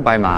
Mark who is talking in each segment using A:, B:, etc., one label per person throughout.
A: အပိုင်းမှာ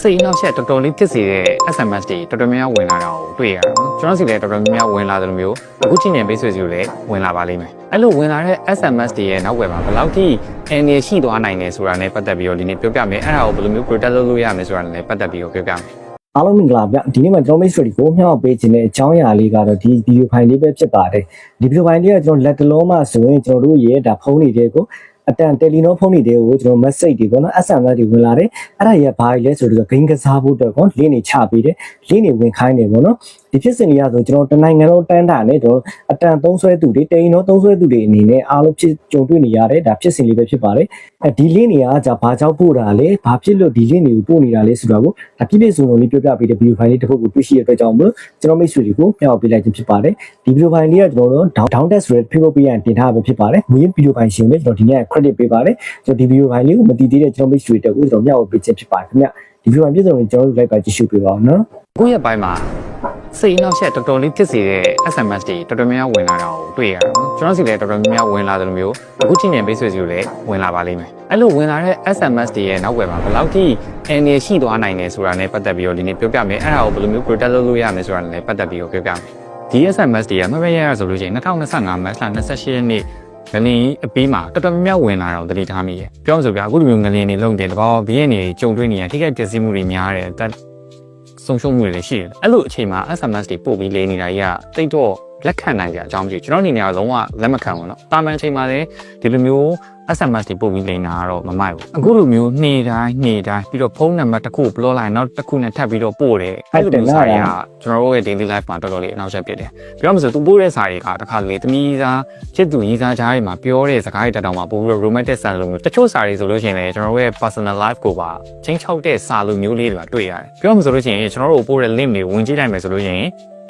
A: စိတ်အနှောက်အယှက်တော်တော်လေးဖြစ်စေတဲ့ SMS တွေတော်တော်များများဝင်လာတာကိုတွေ့ရတာနော်ကျွန်တော်စီလည်းတော်တော်များများဝင်လာတယ်လို့မျိုးအခုချင်းမြန်ပေးဆွေစီကိုလည်းဝင်လာပါလိမ့်မယ်အဲ့လိုဝင်လာတဲ့ SMS တွေရဲ့နောက်ွယ်မှာဘယ်လောက်ထိအန်ရရှိသွားနိုင်လဲဆိုတာနဲ့ပတ်သက်ပြီးတော့ဒီနေ့ပြောပြမယ်အဲ့ဒါကိုဘယ်လိုမျိုး protect လုပ်လို့ရမလဲဆိုတာနဲ့ပတ်သက်ပြီးတော့ပြောပြမယ်
B: အားလုံးမင်္ဂလာဗျဒီနေ့မှာကျွန်တော် Mix Story ကိုမျှောက်ပေးခြင်းတဲ့အကြောင်းအရာလေးကတော့ဒီ video file လေးပဲဖြစ်ပါတယ်ဒီ video file လေးကကျွန်တော်လက်တလုံးမှဆိုရင်ကျွန်တော်တို့ရဲ့ဒါဖုန်းတွေတွေကို အတန်တယ်လီနိုဖုန်းတွေတွေကိုကျွန်တော် message တွေပေါ့နော် SMS တွေဝင်လာတယ်အဲ့ဒါကြီးကဘာလဲဆိုတော့ဂိမ်းကစားဖို့အတွက်ကော link တွေချပေးတယ် link တွေဝင်ခိုင်းတယ်ပေါ့နော်ဒီဖြစ်စဉ်လေးကဆိုကျွန်တော်တနိုင်ငံလုံးတန်းတာနဲ့ကျွန်တော်အတန်သုံးဆွဲသူတွေတိန်တော့သုံးဆွဲသူတွေအနေနဲ့အားလုံးဖြစ်ကြုံတွေ့နေရတဲ့ဒါဖြစ်စဉ်လေးပဲဖြစ်ပါတယ်အဲဒီ link တွေကじゃဘာကြောင့်ပို့တာလဲဘာဖြစ်လို့ဒီ link တွေကိုပို့နေတာလဲဆိုတာကိုဒါပြည့်ပြည့်စုံစုံလေးပြောပြပေးတဲ့ video file လေးတစ်ခုကိုတွေ့ရှိရတဲ့အတွက်ကြောင့်မလို့ကျွန်တော်မိတ်ဆွေတွေကိုမျှော်ပေးလိုက်ခြင်းဖြစ်ပါတယ်ဒီ video file လေးကကျွန်တော်တို့ down down test ဆိုတဲ့ Facebook ပေးရရင်တင်ထားမှာဖြစ်ပါတယ်ငွေ video file ရှင်လေးကျွန်တော်ဒီနေ့ credit ပေးပါတယ်ကျွန်တော်ဒီ video file လေးကိုမတည်သေးတဲ့ကျွန်တော်မိတ်ဆွေတွေကိုကျွန်တော်မျှော်ပေးခြင်းဖြစ်ပါတယ်ခင်ဗျဒီ video file ပြည့်စုံရင်ကျွန်တော်တို့ like ပါကြည့်ရှုပေးပါအောင်နော်
A: အခုရက်ပိုင်းမှာ စိတ်အနှောက်အယှက်တော်တော်လေးဖြစ်စေတဲ့ SMS တွေတော်တော်များများဝင်လာတာကိုတွေ့ရတာနော်ကျွန်တော်စီလည်းတော်တော်များများဝင်လာတယ်လို့မျိုးအခုချင်းမြန်ပေးဆွေစီကိုလည်းဝင်လာပါလိမ့်မယ်အဲ့လိုဝင်လာတဲ့ SMS တွေရဲ့နောက်ွယ်မှာဘယ်လောက်ထိအန်ရရှိသွားနိုင်လဲဆိုတာနဲ့ပတ်သက်ပြီးတော့ဒီနေ့ပြောပြမယ်အဲ့ဒါကိုဘယ်လိုမျိုး protect လုပ်လို့ရမလဲဆိုတာနဲ့ပတ်သက်ပြီးတော့ပြောပြမယ်ဒီ SMS တွေကမမရရဆိုလို့ရှိရင်2025မတ်လ28ရက်နေ့ငလင်းအပြီးမှာတော်တော်များများဝင်လာတော့တတိထားမိရဲ့ပြောမှဆိုပြအခုလိုမျိုးငလင်းတွေလုံတယ်တဘောဘီးရဲ့နေကြုံတွေ့နေရထိခိုက်ပျက်စီးမှုတွေများတယ်တက် ဆုံးရှုံးမှုတွေလည်းရှိတယ်အဲ့လိုအချိန်မှာ SMS တွေပို့ပြီးလေးနေတာကြီးကတိတ်တော့လက်ခံနိုင်ကြအကြောင်းမရှိဘူးကျွန်တော်အနေနဲ့ကလုံးဝလက်မခံဘူးเนาะတာမန်အချိန်မှာလည်းဒီလိုမျိုး SMS တွေပို့ပြီးလိန်တာကတော့မမိုက်ဘူးအခုလိုမျိုးနှေတိုင်းနှေတိုင်းပြီးတော့ဖုန်းနံပါတ်တစ်ခုဘလော့လိုက်နောက်တစ်ခုနဲ့ထပ်ပြီးတော့ပို့တယ်အဲ့လိုမျိုးစာတွေကကျွန်တော်တို့ရဲ့ daily life မှာတော်တော်လေးအနောက်ဆက်ဖြစ်တယ်ပြောမှဆိုသူပို့တဲ့စာတွေကတခါလေသမီးသားချစ်သူကြီးသားကြားတွေမှာပြောတဲ့စကားတွေတက်တောင်မှာပို့ပြီးတော့ romantic စာလိုမျိုးတချို့စာတွေဆိုလို့ရှိရင်လည်းကျွန်တော်တို့ရဲ့ personal life ကိုပါချင်းချောက်တဲ့စာလိုမျိုးလေးတွေပါတွေ့ရတယ်ပြောမှဆိုလို့ရှိရင်ကျွန်တော်တို့ပို့တဲ့ link တွေဝင်ကြည့်လိုက်မယ်ဆိုလို့ရှိရင်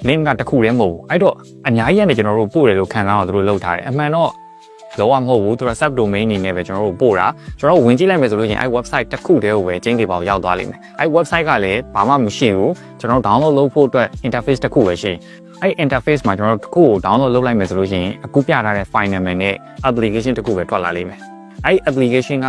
A: link ကတစ်ခုတည်းမဟုတ်ဘူးအဲ့တော့အများကြီးကနေကျွန်တော်တို့ပို့တယ်လို့ခံစားအောင်သူတို့လုပ်ထားတယ်အမှန်တော့ လောကမဟုတ်ဘူးသူက sub domain အနေနဲ့ပဲကျွန်တော်တို့ပို့တာကျွန်တော်တို့ဝင်ကြည့်လိုက်မယ်ဆိုလို့ရှိရင်အဲ့ website တစ်ခုတည်းကိုပဲကျင်းတွေပေါရောက်သွားလိမ့်မယ်အဲ့ website ကလည်းဘာမှမရှိဘူးကျွန်တော်တို့ download လုပ်ဖို့အတွက် interface တစ်ခုပဲရှိအဲ့ interface မှာကျွန်တော်တို့တစ်ခုကို download လုပ်လိုက်မယ်ဆိုလို့ရှိရင်အခုပြထားတဲ့ file name နဲ့ application တစ်ခုပဲထွက်လာလိမ့်မယ်အဲ့ application က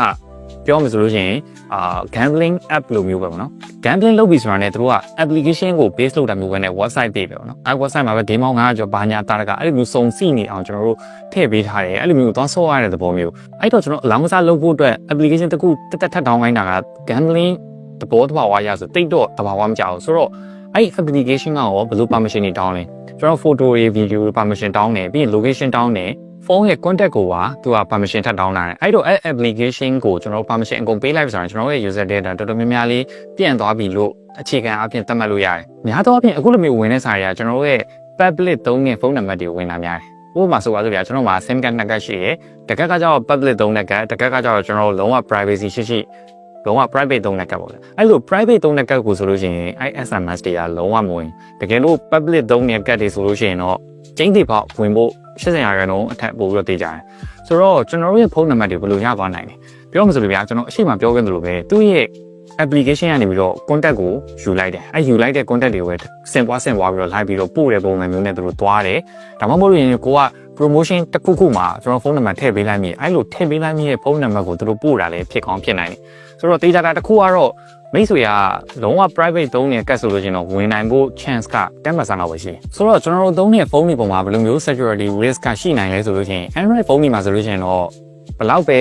A: ပြောမယ်ဆိုလို့ရှိရင်အာ gambling app လိုမျိုးပဲပေါ့နော် gambling လုပ်ပြီဆိုတာနဲ့သူတို့က application ကို base လုပ်တာမျိုးပဲနဲ့ website တွေပဲပေါ့နော်အဲ website မှာပဲ game ပေါင်း900ကျော်ဘာညာတာတကအဲ့လိုမျိုးစုံစီနေအောင်ကျွန်တော်တို့ထည့်ပေးထားတယ်အဲ့လိုမျိုးသွားဆော့ရတဲ့သဘောမျိုးအဲ့တော့ကျွန်တော်အလောင်းကစားလုပ်ဖို့အတွက် application တစ်ခုတက်တက်ထပ်တောင်းခိုင်းတာက gambling သဘောတဘာဝရဆိုတိတ်တော့တဘာဝမကြောက်ဘူးဆိုတော့အဲ့ application ကရောဘယ်လို permission တွေတောင်းလဲကျွန်တော် photo တွေ video တွေ permission တောင်းတယ်ပြီးရင် location တောင်းတယ် ဖုန်းရဲ့ contact ကိုပါသူက permission ထပ်တောင်းလာတယ်အဲ့တော့အဲ့ application ကိုကျွန်တော်တို့ permission အကုန်ပေးလိုက်ပြီဆိုရင်ကျွန်တော်တို့ရဲ့ user data တော်တော်များများလေးပြန့်သွားပြီလို့အခြေခံအပြင်သတ်မှတ်လို့ရတယ်။များသောအားဖြင့်အခုလိုမျိုးဝင်တဲ့စာတွေကကျွန်တော်တို့ရဲ့ public သုံးတဲ့ဖုန်းနံပါတ်တွေဝင်လာများတယ်။ဥပမာဆိုပါစို့ဗျာကျွန်တော်မှာ SIM card နှစ်ကတ်ရှိရယ်တကက်ကကျတော့ public သုံးတဲ့ကတ်တကက်ကကျတော့ကျွန်တော်တို့လုံးဝ privacy ရှိရှိလုံးဝ private သုံးတဲ့ကတ်ပေါ့လေ။အဲ့လို private သုံးတဲ့ကတ်ကိုဆိုလို့ရှိရင်အဲ့ SMS တွေကလုံးဝမဝင်။တကယ်လို့ public သုံးတဲ့ကတ်တွေဆိုလို့ရှိရင်တော့ကျင်းတိပေါက်ဝင်ဖို့ 80ရာခိုင်နှုန်းအထက်ပို့ပြီးတော့တေးကြတယ်။ဆိုတော့ကျွန်တော်တို့ရဲ့ဖုန်းနံပါတ်တွေဘယ်လိုရသွားနိုင်လဲ။ပြောမှဆိုလို့ဗျာကျွန်တော်အရှိမပြောခဲ့သလိုပဲသူ့ရဲ့ application ကနေပြီးတော့ contact ကိုယူလိုက်တယ်အဲယူလိုက်တဲ့ contact တွေကိုပဲဆင်ပွားဆင်ပွားပြီးတော့လိုက်ပြီးတော့ပို့တဲ့ပုံစံမျိုးနဲ့သူတို့သွားတယ်ဒါမှမဟုတ်လို့ရင်ကိုက promotion တစ်ခုခုမှာကျွန်တော်ဖုန်းနံပါတ်ထည့်ပေးလိုက်မိအဲလိုထည့်ပေးလိုက်မိရဲ့ဖုန်းနံပါတ်ကိုသူတို့ပို့တာလည်းဖြစ်ကောင်းဖြစ်နိုင်တယ်ဆိုတော့ data တစ်ခုကတော့ မိတ်ဆွေကလုံးဝ private သုံးနေတဲ့ကတ်ဆိုလို့ရှိရင်တော့ဝင်နိုင်ဖို့ chance က10%လောက်ပဲရှိတယ်ဆိုတော့ကျွန်တော်တို့သုံးနေတဲ့ဖုန်းတွေပုံမှာဘယ်လိုမျိုး security risk ကရှိနိုင်လဲဆိုလို့ရှိရင် Android ဖုန်းတွေမှာဆိုလို့ရှိရင်တော့ဘယ်လောက်ပဲ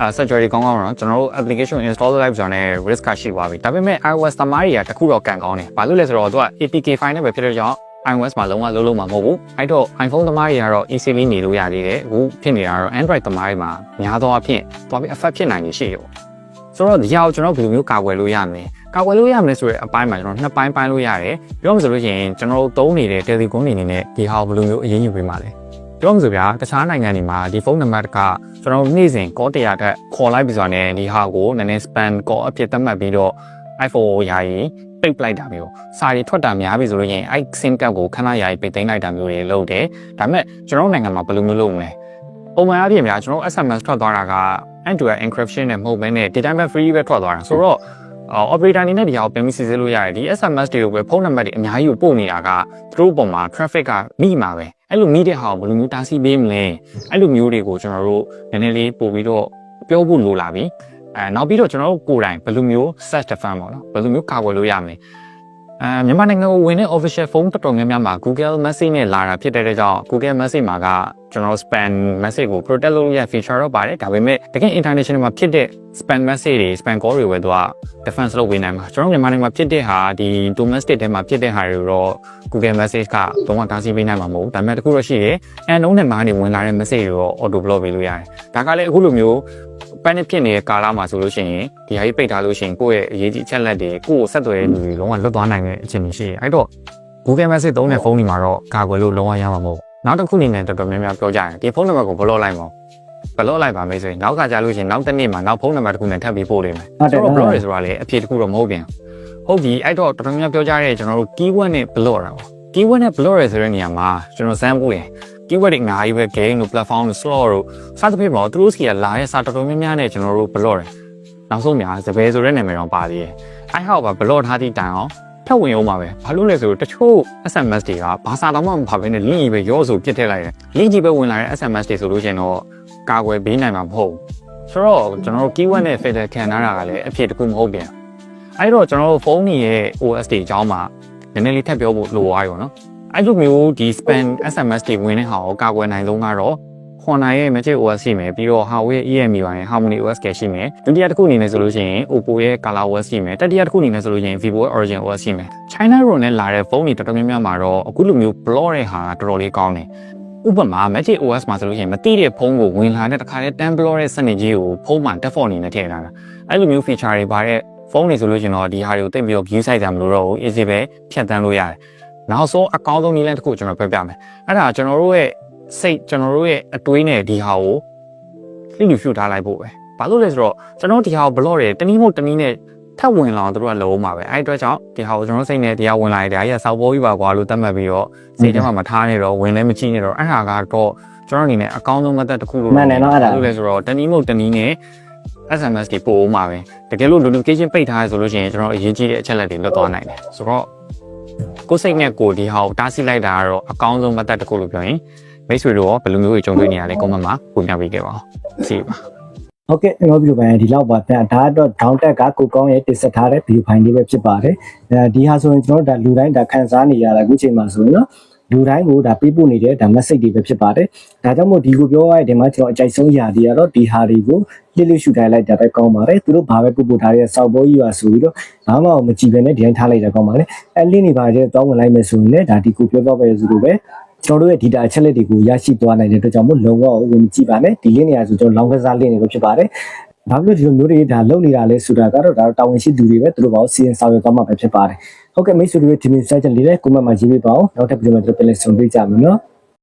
A: အာ security ကောင်းကောင်းတော့ကျွန်တော်တို့ application install လုပ်လိုက်ဆိုတော့ risk ကရှိသွားပြီဒါပေမဲ့ iOS သမားတွေကတခုတော့ကန်ကောင်းတယ်ဘာလို့လဲဆိုတော့သူက APK file နဲ့ပဲဖြစ်တဲ့ကြောင့် iOS မှာလုံးဝလုံးလုံးမှာမဟုတ်ဘူးအဲ့တော့ iPhone သမားတွေကတော့ easily နေလို့ရသေးတယ်အခုဖြစ်နေတာတော့ Android သမားတွေမှာများသောအားဖြင့်သွားပြီး affect ဖြစ်နိုင်နေရှိရော ဆိုတော့ဒီဟာကိုကျွန်တော်ဘယ်လိုမျိုးကာကွယ်လို့ရမလဲကာကွယ်လို့ရမလဲဆိုတဲ့အပိုင်းမှာကျွန်တော်နှစ်ပိုင်းပိုင်းလို့ရတယ်ပြောမှဆိုလို့ရှိရင်ကျွန်တော်တို့သုံးနေတဲ့ Telecom နေနဲ့ဒီဟာကိုဘယ်လိုမျိုးအရေးယူပေးမှာလဲပြောမှဆိုဗျာတခြားနိုင်ငံတွေမှာဒီဖုန်းနံပါတ်ကကျွန်တော်နေ့စဉ် call တရားတက်ခေါ်လိုက်ပြီးဆိုတော့ဒီဟာကိုနည်းနည်း spam call အဖြစ်သတ်မှတ်ပြီးတော့ iPhone ကိုယာယီပိတ်ပလိုက်တာမျိုးစာရီထွက်တာများပြီဆိုလို့ရင်အဲ့ SIM card ကိုခဏယာယီပိတ်သိမ်းလိုက်တာမျိုးတွေလုပ်တယ်ဒါပေမဲ့ကျွန်တော်နိုင်ငံမှာဘယ်လိုမျိုးလုပ်မလဲ ပုံမှန်အပြင်များကျွန်တော် SMS ထွက်သွားတာက end to end encryption နဲ့မဟုတ်ဘဲနဲ့ data band free ပဲထွက်သွားတာဆိုတော့ operator အနေနဲ့ဒီဟာကိုပြန်ပြီးစစ်ဆေးလို့ရတယ်ဒီ SMS တွေကိုပဲဖုန်းနံပါတ်တွေအများကြီးကိုပို့နေတာကသူတို့ပုံမှာ traffic ကမိမှာပဲအဲ့လိုမိတဲ့ဟာကိုဘယ်လိုမျိုးတားဆီးပေးမလဲအဲ့လိုမျိုးတွေကိုကျွန်တော်တို့နည်းနည်းလေးပို့ပြီးတော့ပြောဖို့လိုလာပြီအဲနောက်ပြီးတော့ကျွန်တော်တို့ကိုယ်တိုင်ဘယ်လိုမျိုး search defend ပေါ့နော်ဘယ်လိုမျိုးကာကွယ်လို့ရမလဲ အဲမြန်မာနိုင်ငံကိုဝင်တဲ့ official phone တော်တော်များများမှာ Google Message နဲ့လာတာဖြစ်တဲ့အတွက်ကြောင့် Google Message မှာကကျွန်တော် spam message ကို protect လုပ်ရ feature တော့ပါတယ်ဒါပေမဲ့တကယ် international မှာဖြစ်တဲ့ spam message တွေ spam call တွေပဲသူက defense လုပ်ပေးနိုင်မှာကျွန်တော်မြန်မာနိုင်ငံမှာဖြစ်တဲ့ဟာဒီ domestic ထဲမှာဖြစ်တဲ့ဟာတွေတော့ Google Message ကတော့မှတားဆီးပေးနိုင်မှာမဟုတ်ဘူးဒါပေမဲ့တခုတော့ရှိတယ်အန်နုံးနဲ့မားနေဝင်လာတဲ့ message တွေတော့ auto block ပေးလို့ရတယ်ဒါကလည်းအခုလိုမျိုး panic ဖြစ်နေတဲ့ကာလမှာဆိုလို့ရှိရင်ဒီဟာကြီးပိတ်ထားလို့ရှိရင်ကိုယ့်ရဲ့အရေးကြီးအချက်လက်တွေကိုယ့်ကိုဆက်သွယ်တဲ့လူတွေလုံးဝလွတ်သွားနိုင်တဲ့အခြေအနေရှိတယ်အဲ့တော့ Google Message သုံးတဲ့ဖုန်းတွေမှာတော့ကာကွယ်လို့လုံးဝရမှာမဟုတ်ဘူးနောက်တစ်ခုအနေနဲ့တော်တော်များများပြောကြရင်ဒီဖုန်းနံပါတ်ကိုဘလော့လိုက်ပါဘလော့လိုက်ပါမယ်ဆိုရင်နောက်ကကြာလို့ရှိရင်နောက်တစ်နေ့မှာနောက်ဖုန်းနံပါတ်တစ်ခုနဲ့ထပ်ပြီးပို့လိမ့်မယ်
B: ဟုတ်တယ်
A: ကျွန်
B: ဟုတ်
A: တော်
B: တယ်
A: block ရဆိုတာလေအဖြေတစ်ခုတော့မဟုတ်ပြန်ဟုတ်ပြီအဲ့တော့တော်တော်များများပြောကြတဲ့ကျွန်တော်တို့ keyword နဲ့ block တာပေါ့ keyword နဲ့ block ရဆိုတဲ့နေရာမှာကျွန်တော်စမ်းဖို့ရ keyword တွေအများကြီးပဲ game တို့ platform တို့ slot တို့စသဖြင့်ပေါ့သူတို့စီကလာတဲ့စာတော်တော်များများနဲ့ကျွန်တော်တို့ block တယ်နောက်ဆုံးများစပယ်ဆိုတဲ့နာမည်တော့ပါသေးတယ်အဲ့ဟောက်ပါ block ထားသည့်တိုင်အောင်ထပ်ဝင်အောင်ပါပဲဘာလို့လဲဆိုတော့တချို့ SMS တွေကဘာသာတော့မှမပါဘဲနဲ့ link ကြီးပဲရောဆိုပြစ်ထည့်လိုက်တယ် link ကြီးပဲဝင်လာတဲ့ SMS တွေဆိုလို့ရှိရင်တော့ကာကွယ်ပေးနိုင်မှာမဟုတ်ဘူးဆိုတော့ကျွန်တော်တို့ keyword နဲ့ filter ခံထားတာကလည်းအဖြစ်တစ်ခုမဟုတ်ပြန်အဲ့တော့ကျွန်တော်တို့ဖုန်းကြီးရဲ့ OS တွေအကြောင်းမှာ နည်းနည်းလေးထပ်ပြောဖို့လိုသွားရောနော်အဲ့လိုမျိုးဒီ spam SMS တွေဝင်တဲ့ဟာကိုကာကွယ်နိုင်ဆုံးကတော့ Honor ရဲ့ Magic OS ရှိမယ်ပြီးတော့ Huawei ရဲ့ EMUI ရဲ့ Harmony OS ကရှိမယ်ဒုတိယတစ်ခုအနေနဲ့ဆိုလို့ရှိရင် Oppo ရဲ့ Color OS ရှိမယ်တတိယတစ်ခုအနေနဲ့ဆိုလို့ရှိရင် Vivo ရဲ့ Origin OS ရှိမယ် China ROM နဲ့လာတဲ့ဖုန်းတွေတော်တော်များများမှာတော့အခုလိုမျိုး block တဲ့ဟာကတော်တော်လေးကောင်းတယ်ဥပမာ Magic OS မှာဆိုလို့ရှိရင်မတိတဲ့ဖုန်းကိုဝင်လာတဲ့တစ်ခါတည်း 10 block တဲ့စနစ်ကြီးကိုဖုန်းမှာ default အနေနဲ့ထည့်ထားတာအဲ့လိုမျိုး feature တွေပါတဲ့ ဖုန်းတွေဆိုလို့ရှိရင်တော့ဒီဟာတွေကိုတိတ်ပြီးတော့ view site တာမလို့တော့ဘူး easy ပဲဖြတ်တန်းလို့ရတယ်နောက်ဆုံးအကောင်းဆုံးနည်းလမ်းတစ်ခုကျွန်တော်ပြောပြမယ်အဲ့ဒါကျွန်တော်တို့ရဲ့စိတ်ကျွန်တော်တို့ရဲ့အတွေးနဲ့ဒီဟာကိုလိလူဖြူထားလိုက်ဖို့ပဲဘာလို့လဲဆိုတော့ကျွန်တော်ဒီဟာကို block တယ်တနည်းမဟုတ်တနည်းနဲ့ထပ်ဝင်လာအောင်တို့ကလုံးမှာပဲအဲ့အတွက်ကြောင့်ဒီဟာကိုကျွန်တော်စိတ်နဲ့တရားဝင်လာတဲ့ဒါကြီးကစောက်ပေါ်ကြီးပါကွာလို့သတ်မှတ်ပြီးတော့စိတ်ထဲမှာမထားနေတော့ဝင်လည်းမကြည့်နေတော့အဲ့ဟာကတော့ကျွန်တော်အနေနဲ့အကောင်းဆုံး method တစ်ခုလို့
B: မှန်တယ်နော်အဲ့ဒါ
A: ဘာလို့လဲဆိုတော့တနည်းမဟုတ်တနည်းနဲ့ SMS တွေပို့အောင်မှာပဲတကယ်လို့ notification ပိတ်ထားရဆိုလို့ရှိရင်ကျွန်တော်အရေးကြီးတဲ့အချက်လက်တွေလွတ်သွားနိုင်တယ်ဆိုတော့ကိုယ်စိတ်နဲ့ကိုယ်ဒီဟာကိုတားဆီးလိုက်တာကတော့အကောင်းဆုံး method တစ်ခုလို့ပြောရင်မိတ်ဆွေတို့ရောဘယ်လိုမျိုးကြီးကြုံတွေ့နေရလဲ comment မှာပုံပြပေးခဲ့ပါဦးစီပါ
B: ဟုတ်ကဲ့ကျွန်တော်ဗီဒီယိုပိုင်းဒီလောက်ပါဗျာဒါကတော့ down tag ကကိုကောင်းရဲ့တင်ဆက်ထားတဲ့ဗီဒီယိုပိုင်းလေးပဲဖြစ်ပါတယ်အဲဒီဟာဆိုရင်ကျွန်တော်တို့ဒါလူတိုင်းဒါခန်းစားနေရတာအခုချိန်မှာဆိုရင်နော် လူတိုင်းကိုဒါပေးပို့နေတဲ့ဒါ message တွေပဲဖြစ်ပါတယ်ဒါကြောင့်မို့ဒီကိုပြောရတဲ့ဒီမှာကျွန်တော်အကြိုက်ဆုံးအရာတွေကတော့ဒီဟာတွေကိုလှစ်လှစ်ရှူတိုင်းလိုက်တာပဲကောင်းပါတယ်သူတို့ဘာပဲပို့ပို့ထားတဲ့စောက်ဘောကြီးပါဆိုပြီးတော့ဘာမှမကြည့်ဘဲနဲ့ဒီတိုင်းထားလိုက်တာကောင်းပါလေအဲလင်းနေပါတဲ့တောင်းဝင်လိုက်မယ်ဆိုရင်လည်းဒါဒီကိုပြောတော့ပဲဆိုလို့ပဲကျွန်တော်တို့ရဲ့ data အချက်လက်တွေကိုရရှိသွားနိုင်တဲ့အတွက်ကြောင့်မို့လုံးဝဝင်ကြည့်ပါနဲ့ဒီ link နေရာဆိုကျွန်တော်လောင်းကစား link တွေပဲဖြစ်ပါတယ်။ဘာလို့ဒီလိုမျိုးတွေဒါလုပ်နေတာလဲဆိုတာကတော့ဒါတာဝန်ရှိသူတွေပဲသူတို့ဘာလို့စီရင်ဆောင်ရွက်သွားမှာပဲဖြစ်ပါတယ်။ ဟုတ်ကဲ့မိတ်ဆွေတို့ဒီမင်းစိုက်ချက်လေးနဲ့ကိုမတ်မှာရေးပေးပါအောင်။နောက်ထပ်ဗီဒီယိုမှာကျွန်တော်ပြန်လည်ဆုံတွေ့ကြမယ်နော်။